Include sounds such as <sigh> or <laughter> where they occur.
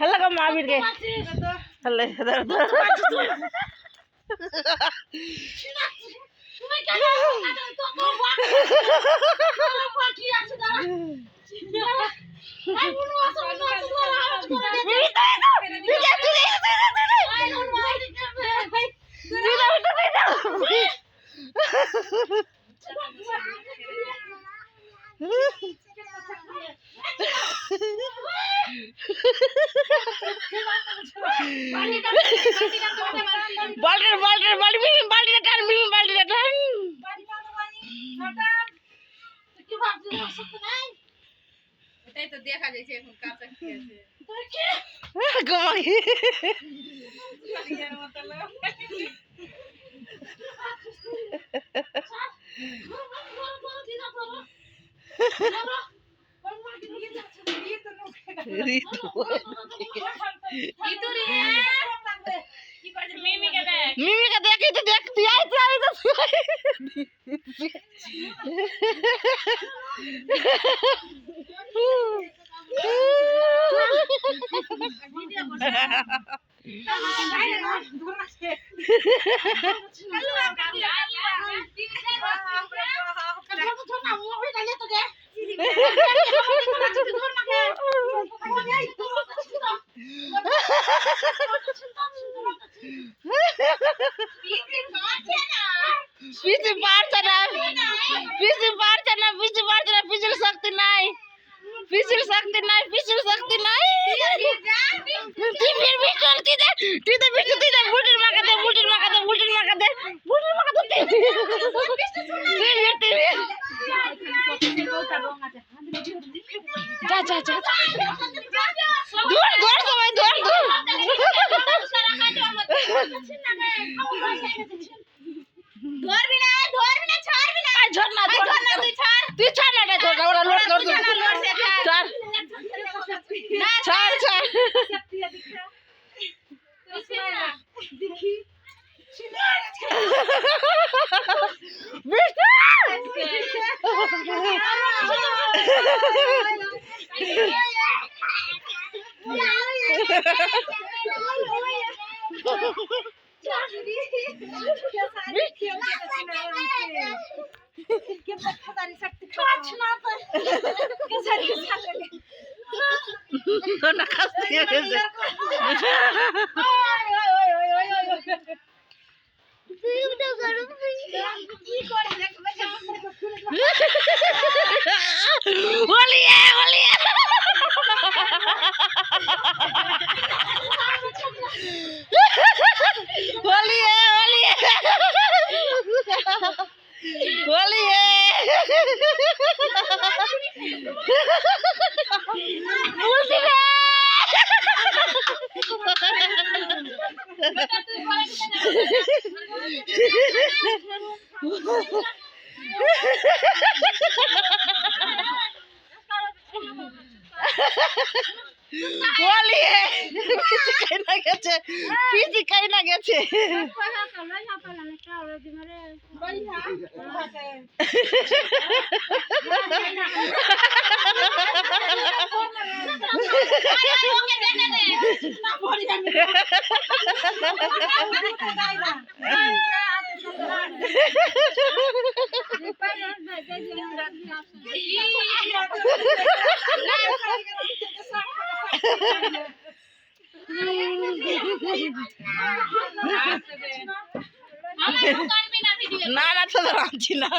Hello গো মাবিরকে hello ধর ধর। তুমি কেন তো বাকি আছে। দাঁড়া আই বুনু আসো আসো দাঁড়া বাল্টির বাল্টির বাল্টি মিমি বাল্টিটা টান মিমি বাল্টিটা টান। কি ভাবছিস অসুখ নাই এটাই তো দেখা যাচ্ছে এখন কাঁচা খেয়েছে তুই কি ঘুমাই। <laughs> <laughs> বালিয়ার মতো লোক। ঋতু ইতু রে। কি করছে? মিমিকে দেখ। মিমিকে দেখি তো দেখ তুই আই তুই আই তো তুই আই। পিছু পারছে না পিছু পারছে না পিছু পারছে না পিছুর শক্তি নাই পিছুর শক্তি নাই পিছুর শক্তি নাই তুই ফির বি চল তুই দে তুই দে পিছু তুই যা যা দূর দূর সবাই দূর দূর ধরবি না ধরবি না ছাড়বি না। আয় ঝর না ধর না, তুই ছাড়। তুই ছাড় না এটা না ওরা লোট লোট তুই ছাড়, না ছাড় ছাড়। বিষ্ণু! <laughs> बोलिए बोलिए। Wali ya, wali ya. Wali ya. Musik ya. Ha ha ha ha! বলিয়ে পিসি খাই না গেছে। পিসি খাই না গেছে <laughs> না না তো আনছি না